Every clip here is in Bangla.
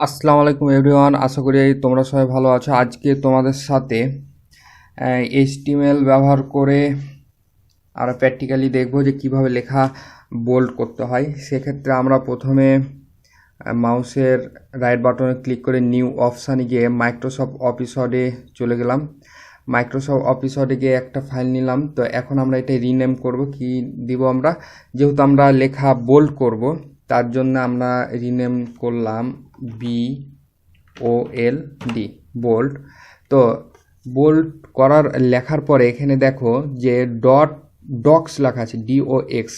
আসসালামু আলাইকুম এভরিওয়ান, আশা করি তোমরা সবাই ভালো আছো। আজকে তোমাদের সাথে এইচটিএমএল ব্যবহার করে আর প্র্যাকটিক্যালি দেখব যে কীভাবে লেখা বোল্ড করতে হয়। সেক্ষেত্রে আমরা প্রথমে মাউসের রাইট বাটনে ক্লিক করে নিউ অপশানে গিয়ে মাইক্রোসফট অফিসডে চলে গেলাম। মাইক্রোসফট অফিসডে গিয়ে একটা ফাইল নিলাম। তো এখন আমরা এটা রিনেম করব, কি দিব আমরা? যেহেতু আমরা লেখা বোল্ড করব, তার জন্য আমরা রিনেম করলাম B O L D bold তো বোল্ড করার, লেখার পরে এখানে দেখো যে ডট ডক্স লেখা আছে ডি ও এক্স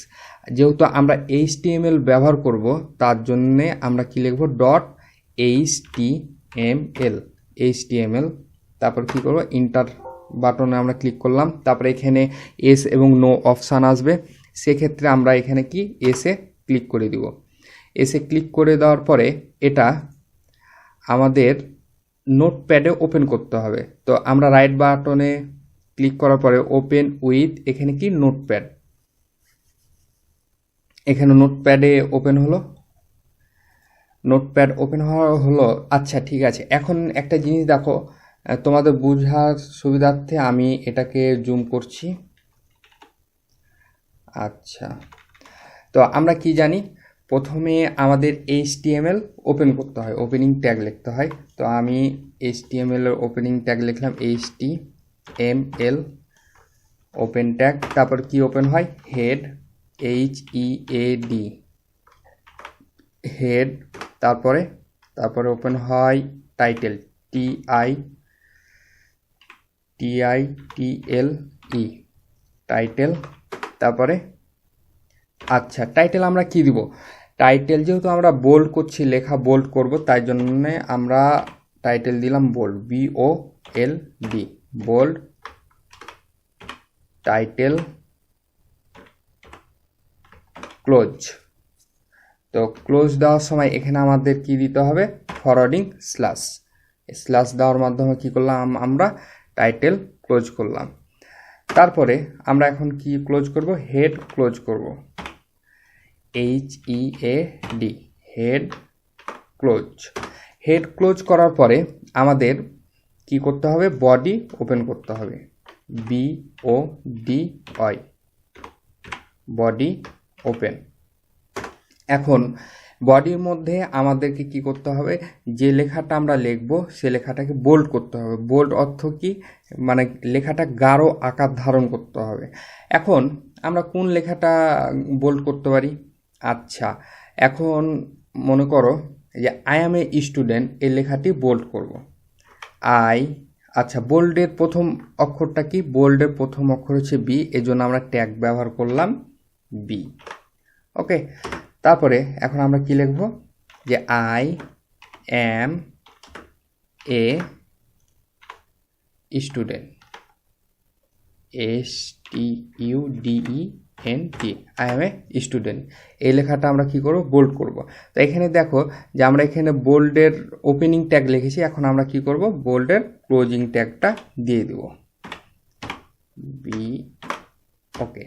যেহেতু আমরা এইচ ব্যবহার করব, তার জন্যে আমরা কি লিখব? Dot H T M L H T M L তারপর কী করব? ইন্টার বাটনে আমরা ক্লিক করলাম, তারপরে এখানে এস এবং নো অপশান আসবে। সেক্ষেত্রে আমরা এখানে কি? এসে ক্লিক করে দিব। এসে ক্লিক করে দেওয়ার পরে এটা আমাদের নোটপ্যাডে ওপেন করতে হবে। তো আমরা রাইট বাটনে ক্লিক করার পরে ওপেন উইথ এখানে কি? নোটপ্যাড। এখানে নোটপ্যাডে ওপেন হলো। নোটপ্যাড ওপেন হওয়া হলো। আচ্ছা ঠিক আছে। এখন একটা জিনিস দেখো। তোমাদের বোঝার সুবিধার্থে আমি এটাকে জুম করছি। আচ্ছা। তো আমরা কি জানি? প্রথমে আমাদের এইচটিএমএল ওপেন করতে হয় ওপেনিং ট্যাগ লিখতে হয়। তো আমি এইচটিএমএল ওপেনিং ট্যাগ লিখলাম H T M L open tag তারপর কি ওপেন হয়? Head H E A D head তারপরে তারপরে ওপেন হয় title T I T I T L E title তারপরে আচ্ছা টাইটেল আমরা কি দিব? টাইটেল যেহেতু আমরা বোল্ড করছি, লেখা বোল্ড করব, তাই জন্য আমরা টাইটেল দিলাম bold B O L D bold title close তো ক্লোজ দেওয়ার সময় এখানে আমাদের কি দিতে হবে? ফরওয়ার্ডিং স্ল্যাশ স্ল্যাশ দেওয়ার মাধ্যমে কি করলাম আমরা টাইটেল ক্লোজ করলাম। তারপরে আমরা এখন কি ক্লোজ করব? হেড ক্লোজ করব। H E A D head close head close করার পরে আমাদের কি করতে হবে? বডি ওপেন করতে হবে। B O D Y body open এখন বডির মধ্যে আমাদেরকে কি করতে হবে? যে লেখাটা আমরা লিখব, সে লেখাটাকে বোল্ড করতে হবে। বোল্ড অর্থ কি? মানে লেখাটা গাঢ় আকার ধারণ করতে হবে। এখন আমরা কোন লেখাটা বোল্ড করতে পারি? আচ্ছা এখন মনে করো যে আই এম এ স্টুডেন্ট এই লেখাটি বোল্ড করব। আই আচ্ছা বোল্ডের প্রথম অক্ষরটা কি? বোল্ডের প্রথম অক্ষর হচ্ছে বি এজন্য আমরা ট্যাগ ব্যবহার করলাম বি ওকে তারপরে এখন আমরা কি লিখব? যে I am a student S T U D N T I am a student এই লেখাটা আমরা কি করব? বোল্ড করব। তো এখানে দেখো যে আমরা এখানে বোল্ডের ওপেনিং ট্যাগ লিখেছি, এখন আমরা কি করব? বোল্ডের ক্লোজিং ট্যাগটা দিয়ে দেব। বি ওকে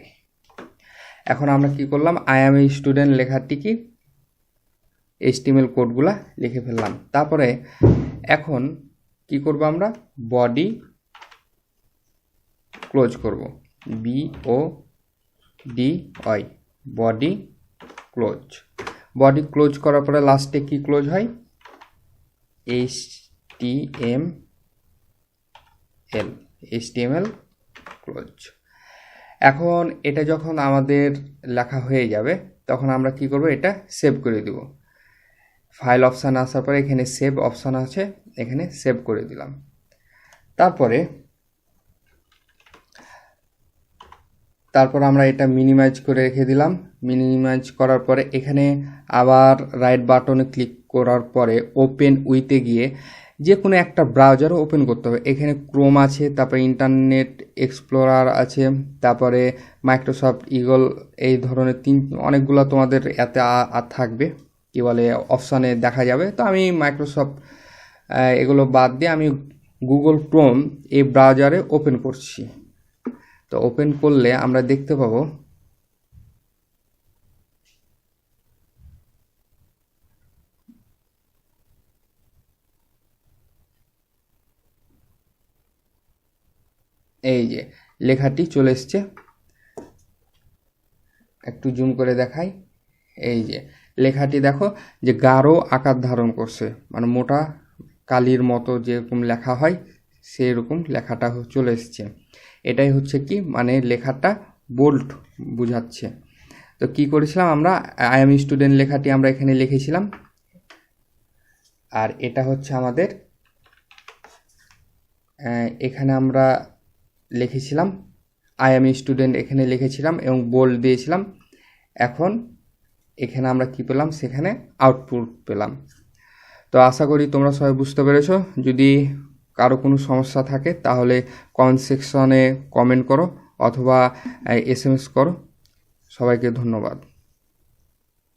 এখন আমরা কি করলাম? আই এম এ স্টুডেন্ট লেখাটি কি? এইচটিএমএল কোডগুলা লিখে ফেললাম। তারপরে এখন কি করব আমরা? বডি ক্লোজ করব। B O D Y body close body close করার পরে লাস্টে কি ক্লোজ হয়? H T M L H T M L close এখন এটা যখন আমাদের লেখা হয়ে যাবে, তখন আমরা কি করব? এটা সেভ করে দেব। ফাইল অপশান আসার পরে এখানে সেভ অপশান আছে, এখানে সেভ করে দিলাম। তারপরে তারপর আমরা এটা মিনিমাইজ করে রেখে দিলাম। মিনিমাইজ করার পরে এখানে আবার রাইট বাটনে ক্লিক করার পরে ওপেন উইতে গিয়ে যে কোনো একটা ব্রাউজারও ওপেন করতে হবে। এখানে ক্রোম আছে, তারপরে ইন্টারনেট এক্সপ্লোরার আছে, তারপরে মাইক্রোসফট ইগল এই ধরনের তিন, অনেকগুলো তোমাদের এতে থাকবে। কী বলে অপশানে দেখা যাবে। তো আমি মাইক্রোসফট এগুলো বাদ দিয়ে আমি গুগল ক্রোম এই ব্রাউজারে ওপেন করছি। তো ওপেন করলে আমরা দেখতে পাবো। এই যে, লেখাটি চলে এসছে। একটু জুম করে দেখাই। এই যে, লেখাটি দেখো যে গাঢ় আকার ধারণ করছে। মানে মোটা কালির মতো যেরকম লেখা হয়, সেরকম লেখাটা চলে এসছে। এটাই হচ্ছে কি মানে লেখাটা বোল্ট বোঝাচ্ছে। তো কি করেছিলাম আমরা? আই এম স্টুডেন্ট লেখাটি আমরা এখানে লিখেছিলাম। আর এটা হচ্ছে আমাদের এখানে আমরা লিখেছিলাম আই এম স্টুডেন্ট এখানে লিখেছিলাম এবং বোল্ড দিয়েছিলাম। এখন এখানে আমরা কি পেলাম? সেখানে আউটপুট পেলাম। তো আশা করি তোমরা সবাই বুঝতে পেরেছ। যদি কারও কোনো সমস্যা থাকে, তাহলে কমেন্ট সেকশনে কমেন্ট করো অথবা এস এম এস করো। সবাইকে ধন্যবাদ।